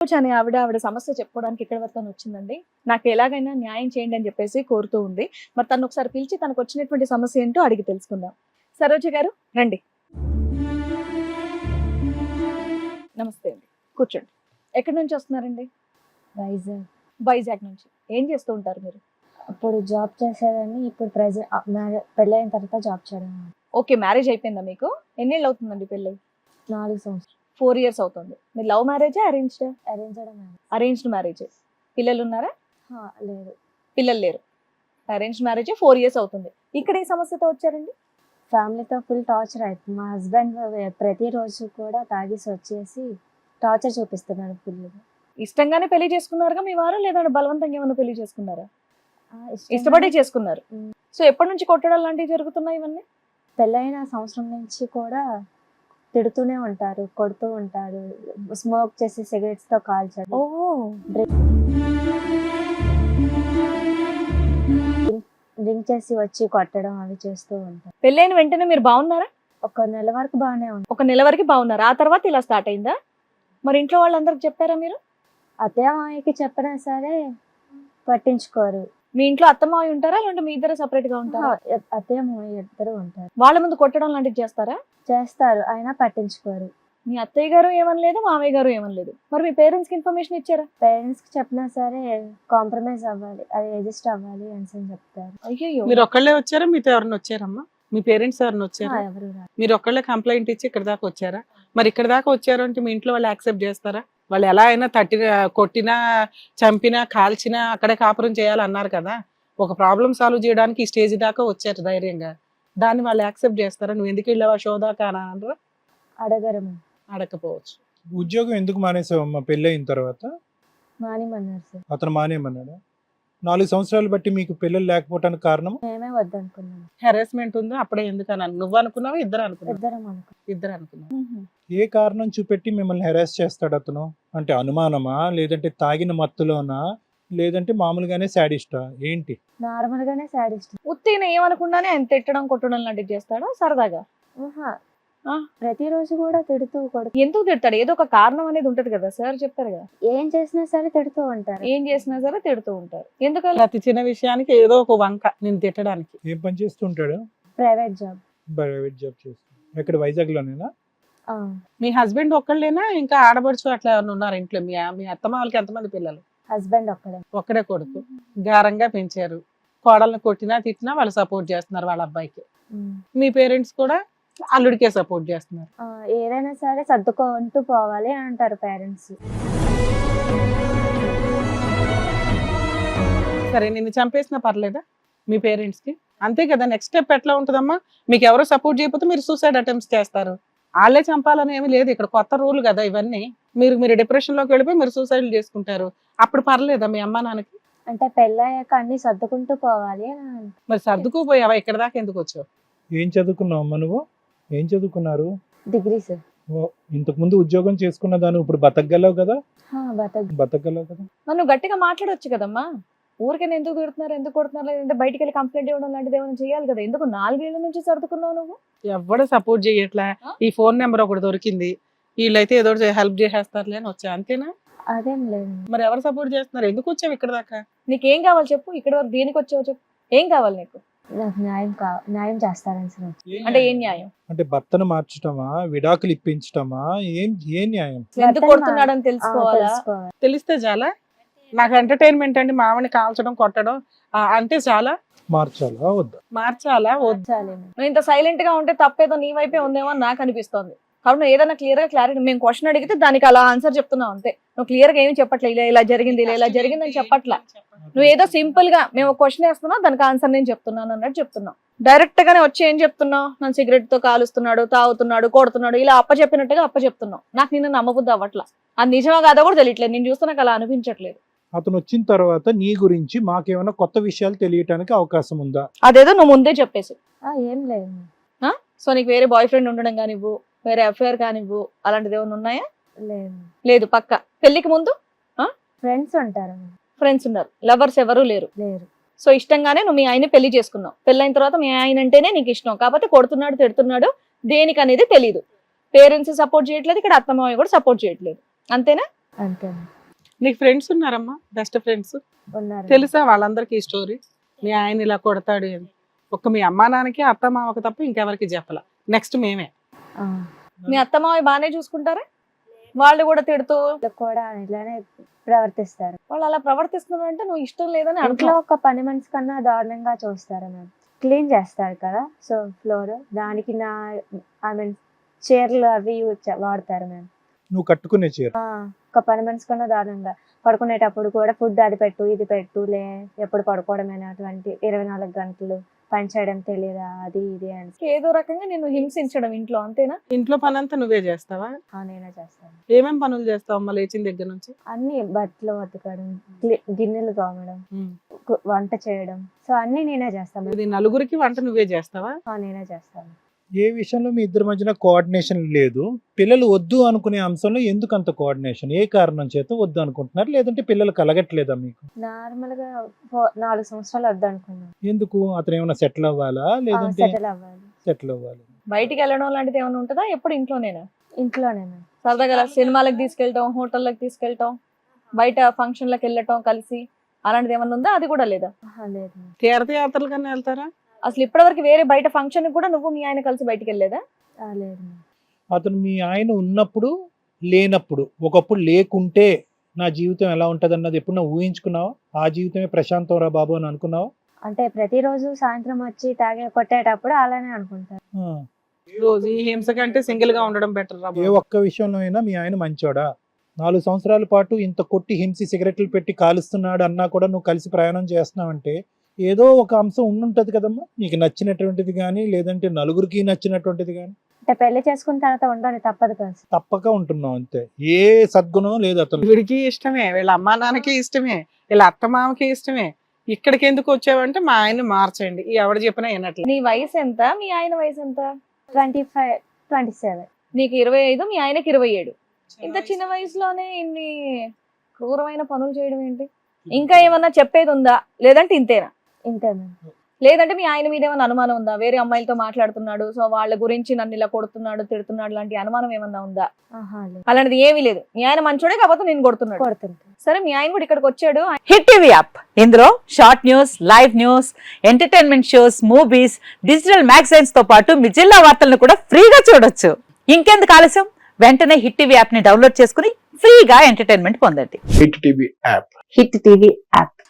అని ఆవిడ ఆవిడ సమస్య చెప్పుకోవడానికి ఇక్కడ వరకు వచ్చిందండి. నాకు ఎలాగైనా న్యాయం చేయండి అని చెప్పేసి కోరుతూ ఉంది. మరి తను ఒకసారి పిలిచి తనకు వచ్చినటువంటి సమస్య ఏంటో అడిగి తెలుసుకుందాం. సరోజ గారు రండి. నమస్తే అండి. కూర్చోండి. ఎక్కడి నుంచి వస్తున్నారండి? వైజాగ్. వైజాగ్ నుంచి. ఏం చేస్తూ ఉంటారు మీరు? అప్పుడు జాబ్ చేసేదాన్ని ఇప్పుడు ప్రెజెంట్ పెళ్ళైన తర్వాత జాబ్ చేయడం. ఓకే మ్యారేజ్ అయిపోయిందా మీకు? ఎన్నేళ్ళు అవుతుందండి పెళ్ళి? నాలుగు సంవత్సరాలు. ఫోర్ ఇయర్స్ అవుతుంది. మీరు లవ్ మ్యారేజా అరేంజ్డ్ అరేంజ్ చేయడం అరేంజ్డ్ మ్యారేజ్. పిల్లలు ఉన్నారా? లేదు పిల్లలు లేరు. అరేంజ్ మ్యారేజ్ ఫోర్ ఇయర్స్ అవుతుంది. ఇక్కడ ఏ సమస్యతో వచ్చారండి? ఫ్యామిలీతో ఫుల్ టార్చర్ అవుతుంది మా హస్బెండ్ ప్రతిరోజు కూడా తాగేసి వచ్చేసి టార్చర్ చూపిస్తున్నాడు ఫుల్ ఇష్టంగానే పెళ్ళి చేసుకున్నారుగా మీ వారు? లేదంటే బలవంతంగా ఏమైనా పెళ్ళి చేసుకున్నారా? ఇష్టపడే చేసుకున్నారు. సో ఎప్పటి నుంచి కొట్టడం లాంటివి జరుగుతున్నాయి ఇవన్నీ? పెళ్ళైన సంవత్సరం నుంచి కూడా తిడుతూనే ఉంటారు కొడుతూ ఉంటారు. స్మోక్ చేసి సిగరెట్స్తో కాల్చడం. ఓ! డ్రింక్ చేసి వచ్చి కొట్టడం అవి చేస్తూ ఉంటారు. పెళ్ళైన వెంటనే మీరు బాగున్నారా? ఒక నెల వరకు బాగానే ఉంది ఒక నెల వరకు బాగున్నారా? ఆ తర్వాత ఇలా స్టార్ట్ అయిందా? మరి ఇంట్లో వాళ్ళందరికి చెప్పారా మీరు? అత్తయ్య మామయ్యకి చెప్పినా సరే పట్టించుకోరు. మీ ఇంట్లో అత్తమావి ఉంటారా? లేదంటే మీ ఇద్దరు సపరేట్గా ఉంటారా? అత్తయ్య మామయ్య ఇద్దరు ఉంటారు. వాళ్ళ ముందు కొట్టడం లాంటివి చేస్తారా? చేస్తారు. అయినా పట్టించుకోరు. మీ అత్తయ్య గారు ఏమనలేదు మామయ్య గారు ఏమనలేదు. మరి మీ పేరెంట్స్కి ఇన్ఫర్మేషన్ ఇచ్చారా? పేరెంట్స్కి చెప్పినా సరే కాంప్రమైజ్ అవ్వాలి. అది రిజిస్ట్ అవ్వాలి అని చెప్తారు. అయ్యో మీరు ఒక్కళ్ళే వచ్చారా? మీతో ఎవరైనా వచ్చారమ్మా? మీ పేరెంట్స్ ఎవరైనా వచ్చారా? ఎవరు రారు. మీరు ఒక్కళ్ళే కంప్లైంట్ ఇచ్చి ఇక్కడ దాకా వచ్చారా? మరి ఇక్కడ దాకా వచ్చారు అంటే మీ ఇంట్లో వాళ్ళు యాక్సెప్ట్ చేస్తారా? వాళ్ళు ఎలా అయినా తట్టిన కొట్టినా చంపినా కాల్చినా అక్కడే కాపురం చేయాలన్నారు కదా. ఒక ప్రాబ్లం సాల్వ్ చేయడానికి ఈ స్టేజ్ దాకా వచ్చారు ధైర్యంగా. దాన్ని వాళ్ళు యాక్సెప్ట్ చేస్తారా? నువ్వు ఎందుకు వెళ్ళావా షో దాకా అని అనరా? అడగరు. అడగకపోవచ్చు ఉద్యోగం ఎందుకు మానేసావమ్మా పెళ్ళి అయిన తర్వాత? మానిమన్నారు సార్. అతను మానేమన్నాడు నాలుగు సంవత్సరాలు బట్టి మీకు పిల్లలు లేకపోవటానికి కారణం? మేమే వద్దనుకున్నాం. హెరాస్మెంట్ ఉందో అప్పుడే ఎందుకు అని నువ్వు అనుకున్నావా? ఇద్దరు అనుకున్నావు? ఇద్దరం అనుకున్నాం. ఇద్దరు అనుకున్నావు? మ్మ్. ఏ కారణం చూపెట్టి మిమ్మల్ని హెరాస్ చేస్తాడు అతను? అంటే అనుమానమా? లేదంటే తాగిన మత్తులోనా? లేదంటే మామూలుగానే శాడిస్టా ఏంటి? నార్మల్ గానే సాడిస్ట్ ఉత్తిన ఏమనకుండానే ఆయన తిట్టడం కొట్టడం లాంటివి చేస్తాడా? సరదాగా? ఆ. ప్రతిరోజు కూడా తిడుతూ కొడుతూ. ఎందుకు తిడతాడు? ఏదో ఒక కారణం అనేది ఉంటది కదా సార్ చెప్పారు కదా ఏం చేసినా సరే తిడుతూ ఉంటారు. ఏం చేసినా సరే తిడుతూ ఉంటారు. ఎందుకలా? ప్రతి చిన్న విషయానికి ఏదో ఒక వంక నేను తిట్టడానికి. ఏం పని చేస్తుంటాడు ప్రైవేట్ జాబ్. ప్రైవేట్ జాబ్ చేస్తాడు ఎక్కడ? వైజాగ్లోనేనా? మీ హస్బెండ్ ఒక్కళ్ళేనా? ఇంకా ఆడబడుచు అట్లా ఎవరైనా ఉన్నారు ఇంట్లో? మీ మీ అత్తమ్మ వాళ్ళకి ఎంతమంది పిల్లలు? హస్బెండ్ ఒక్కడే. ఒక్కడే కొడుకు. గారంగా పెంచారు. కోడల్ని కొట్టినా తిట్టినా వాళ్ళు సపోర్ట్ చేస్తున్నారు వాళ్ళ అబ్బాయికి. మీ పేరెంట్స్ కూడా అల్లుడికే సపోర్ట్ చేస్తున్నారు. ఏదైనా సరే సర్దుకుంటూ పోవాలి అంటారు పేరెంట్స్. సరే నిన్ను చంపేసినా పర్లేదా మీ పేరెంట్స్కి అంతే కదా నెక్స్ట్ స్టెప్ ఎట్లా ఉంటుందమ్మా? మీకు ఎవరో సపోర్ట్ చేయకపోతే మీరు సూసైడ్ అటెంప్ట్స్ చేస్తారు. వాళ్ళే చంపాలని ఏమీ లేదు. ఇక్కడ కొత్త రూల్ కదా ఇవన్నీ. మీరు మీరు డిప్రెషన్లోకి వెళ్ళిపోయి మీరు సూసైడ్ చేసుకుంటారు. అప్పుడు పర్లేదా మీ అమ్మ నాన్నకి? అంటే పెళ్ళయ్యాక అన్ని సర్దుకుంటూ పోవాలి. మరి సర్దుకుపోయావా? ఇక్కడ దాకా ఎందుకు వచ్చావు? ఏం చదువుకున్నావు అమ్మ నువ్వు? ఏం చదువుకున్నారు? Degree sir. ఓ, ఇంతకుముందు ఉద్యోగం చేసుకున్న దాన్ని ఇప్పుడు బతకగలవు కదా? బతకగలవు కదా? నువ్వు గట్టిగా మాట్లాడొచ్చు కదమ్మా. ఊరికైనా ఎందుకు తిడుతున్నారు ఎందుకు కొడుతున్నారు లేదంటే బయటికి వెళ్ళి కంప్లైంట్ ఇవ్వడం లాంటిది ఏమైనా చేయాలి కదా? ఎందుకు నాలుగేళ్ళ నుంచి సర్దుకున్నావు నువ్వు? ఎవడు సపోర్ట్ చేయట్లా? ఈ ఫోన్ నెంబర్ ఒకటి దొరికింది. వీళ్ళైతే ఏదో హెల్ప్ చేసేస్తారులే అని వచ్చా అంతేనా? అదేం లేదు. మరి ఎవరు సపోర్ట్ చేస్తున్నారు? ఎందుకు వచ్చావు ఇక్కడ దాకా? నీకేం కావాలి చెప్పు? ఇక్కడ వరకు దేనికి వచ్చావు చెప్పు. ఏం కావాలి నీకు? నాకు న్యాయం కా న్యాయం చేస్తారని సార్ అంటే ఏం న్యాయం? అంటే భర్తను మార్చటమా? విడాకులు ఇప్పించటమా? ఏం ఏ న్యాయం? ఎందుకు కొడుతున్నాడని తెలుసుకోవాలా? తెలుసుకోవాలి. తెలిస్తే చాలా నాకు ఎంటర్టైన్మెంట్ అండి. మామని కాల్చడం కొట్టడం అంతే చాలా మార్చాలా వద్దా? మార్చాలా వద్దు? నువ్వు ఇంత సైలెంట్గా ఉంటే తప్పేదో నీ వైపే ఉందేమో అని నాకు అనిపిస్తోంది. కాబట్టి నువ్వు ఏదైనా క్లియర్గా క్లారిటీ మేము క్వశ్చన్ అడిగితే దానికి అలా ఆన్సర్ చెప్తున్నావు అంతే. నువ్వు క్లియర్గా ఏమి చెప్పట్లే. ఇలా ఇలా జరిగింది ఇలా ఇలా జరిగిందని చెప్పట్లా. నువ్వు ఏదో సింపుల్గా మేము క్వశ్చన్ వేస్తున్నావు దానికి ఆన్సర్ నేను చెప్తున్నాను అన్నట్టు చెప్తున్నావు. డైరెక్ట్ గానే వచ్చి ఏం చెప్తున్నావు? నన్ను సిగరెట్తో కాలుస్తున్నాడు తాగుతున్నాడు కొడుతున్నాడు ఇలా అప్ప చెప్పినట్టుగా అప్ప చెప్తున్నావు నాకు నిన్ను నమ్మబుద్ధి అవ్వట్లా. అది నిజమా కాదో కూడా తెలియట్లేదు. నేను చూస్తే నాకు అలా అనిపించట్లేదు. అతను వచ్చిన తర్వాత నీ గురించి మాకేమైనా కొత్త విషయాలు తెలియటానికి అవకాశం ఉందా అదేదో నువ్వు ముందే చెప్పేసి. ఆ, ఏం లేదు. సో నీకు వేరే బాయ్ ఫ్రెండ్ ఉండడం కానివ్వు వేరే అఫేర్ కానివ్వు అలాంటిది ఏమైనా ఉన్నాయా? లేదు. లేదు పక్క. పెళ్ళికి ముందు? ఫ్రెండ్స్ ఉంటారు. ఫ్రెండ్స్ ఉన్నారు. లవర్స్ ఎవరు లేరు. లేరు. సో ఇష్టంగానే నువ్వు మీ ఆయన పెళ్ళి చేసుకున్నావు. పెళ్ళైన తర్వాత మీ ఆయన అంటేనే నీకు ఇష్టం. కాకపోతే కొడుతున్నాడు తిడుతున్నాడు దేనికి అనేది తెలియదు పేరెంట్స్ సపోర్ట్ చేయట్లేదు ఇక్కడ అత్తమావ కూడా సపోర్ట్ చేయట్లేదు. అంతేనా? అంతే నీకు ఫ్రెండ్స్ ఉన్నారమ్మా? బెస్ట్ ఫ్రెండ్స్ ఉన్నారు. తెలుసా వాళ్ళందరికీ ఈ స్టోరీ మీ ఆయన ఇలా కొడతాడు అని. ఒక్క మీ అమ్మా నాన్నకి అత్త మామకి తప్ప ఇంకెవరికి చెప్పాల. నెక్స్ట్ మేమే. మీ అత్తమావి బాగానే చూసుకుంటారా? వాళ్ళు కూడా తిడుతూ కూడా ఇలానే ప్రవర్తిస్తారు. వాళ్ళు అలా ప్రవర్తిస్తున్నారు అంటే నువ్వు ఇష్టం లేదని అనుకో ఒక పని మనిషి కన్నా దారుణంగా చూస్తారు మ్యామ్ క్లీన్ చేస్తారు కదా సో ఫ్లోర్ దానికి నా ఐ మీన్ చీరలు అవి వాడతారు మ్యామ్ నువ్వు కట్టుకునే చీర. ఒక పని మనిషి కన్నా దారుణంగా. పడుకునేటప్పుడు కూడా ఫుడ్ అది పెట్టు ఇది పెట్టు లే ఎప్పుడు పడుకోవడమేనా? అటువంటి ఇరవై నాలుగు గంటలు పని చేయడం తెలియదా? అది ఇది అని. ఏదో రకంగా నేను హింసించడం ఇంట్లో అంతేనా? ఇంట్లో పని అంతా నువ్వే చేస్తావా? ఆ, నేనే చేస్తాను. ఏమేం పనులు చేస్తావు అమ్మ లేచిన దగ్గర నుంచి? అన్ని బట్టలు ఉతకడం గి- గిన్నెలు తోమడం ఉమ్. కు- వంట చేయడం. సో అన్ని నేనే చేస్తాను. ఇది నలుగురికి వంట నువ్వే చేస్తావా? ఆ, నేనే చేస్తాను. ఏ విషయంలో మీ ఇద్దరి మధ్యన కోఆర్డినేషన్ లేదు? పిల్లలు వద్దు అనుకునే అంశంలో ఎందుకు అంత కోఆర్డినేషన్ ఏ కారణం చేత వద్దు అనుకుంటున్నారు? లేదంటే పిల్లలు కలగట్లేదా మీకు? నార్మల్గా నాలుగు సంవత్సరాలు వద్దనుకున్నాను ఎందుకు? అతను ఏమైనా సెటిల్ అవ్వాలా? లేదంటే సెటిల్ అవ్వాలి. సెటిల్ అవ్వాలి. బయటికి వెళ్ళడం లాంటిది ఏమైనా ఉంటుందా? ఎప్పుడు ఇంట్లోనేనా? ఇంట్లోనే మ్యామ్. సరదాగా సినిమాలకు తీసుకెళ్ళటం హోటళ్ళకి తీసుకెళ్ళటం బయట ఫంక్షన్లకు వెళ్ళటం కలిసి అలాంటిది ఏమైనా ఉందా? అది కూడా లేదా? తీర్థయాత్రలు కన్నా వెళ్తారా? అసలు ఇప్పటివరకు వేరే బయట ఫంక్షన్ కూడా నువ్వు మీ ఆయన కలిసి బయటికి వెళ్ళలేదా? ఆ, లేదు మ్యామ్. అతను మీ ఆయన ఉన్నప్పుడు లేనప్పుడు ఒకప్పుడు లేకుంటే నా జీవితం ఎలా ఉంటది అన్నది ఎప్పుడు నువ్వు ఊహించుకున్నావా? ఆ జీవితమే ప్రశాంతం రా బాబు అని అనుకున్నావా? అంటే ప్రతిరోజు సాయంత్రం వచ్చి తాగే కొట్టేటప్పుడు అలానే అనుకుంటారు ఆ. రోజు ఈ హింస కంటే సింగిల్గా ఉండడం బెటర్ రా ఏ ఒక్క విషయంలో అయినా మీ ఆయన మంచోడా? నాలుగు సంవత్సరాల పాటు ఇంత కొట్టి హింసి సిగరెట్లు పెట్టి కాలుస్తున్నాడు అన్నా కూడా నువ్వు కలిసి ప్రయాణం చేస్తున్నావంటే ఏదో ఒక అంశం ఉండుంటది కదమ్మా. నీకు నచ్చినటువంటిది కానీ లేదంటే నలుగురికి నచ్చినటువంటిది కానీ అంటే పెళ్ళి చేసుకున్న తర్వాత ఉండాలి తప్పదు కదా. తప్పక ఉంటున్నావు అంతే. ఏ సద్గుణం లేదు అతను. వీడికి ఇష్టమే వీళ్ళ అమ్మా నాన్నకి ఇష్టమే వీళ్ళ అత్త మామకి ఇష్టమే. ఇక్కడికి ఎందుకు వచ్చావంటే మా ఆయన్ని మార్చండి ఈ ఎవడు చెప్పినా వినట్లే. నీ వయసు ఎంత? మీ ఆయన వయసు ఎంత? Twenty five twenty seven. నీకు ఇరవై ఐదు మీ ఆయనకి ఇరవై ఏడు. ఇంత చిన్న వయసులోనే ఇన్ని క్రూరమైన పనులు చేయడం ఏంటి? ఇంకా ఏమన్నా చెప్పేది ఉందా? లేదంటే ఇంతేనా? ఇంతే లేదంటే మీ ఆయన మీద ఏమైనా అనుమానం ఉందా? వేరే అమ్మాయిలతో మాట్లాడుతున్నాడు సో వాళ్ళ గురించి నన్ను ఇలా కొడుతున్నాడు తిడుతున్నాడు లాంటి అనుమానం ఏమన్నా ఉందా? అలాంటిది ఏమీ లేదు. మీ ఆయన మంచోడే కాకపోతే నేను కొడుతున్నాడు. సరే మీ ఆయన కూడా ఇక్కడికి వచ్చాడు. Hit TV app. ఇందులో short news live news entertainment shows movies digital మ్యాగజైన్స్తో పాటు మీ జిల్లా వార్తలను కూడా ఫ్రీగా చూడొచ్చు. ఇంకెందుకు ఆలస్యం? వెంటనే హిట్ టీవీ యాప్ని డౌన్లోడ్ చేసుకుని ఫ్రీగా ఎంటర్టైన్మెంట్ పొందండి. Hit TV app. Hit TV app.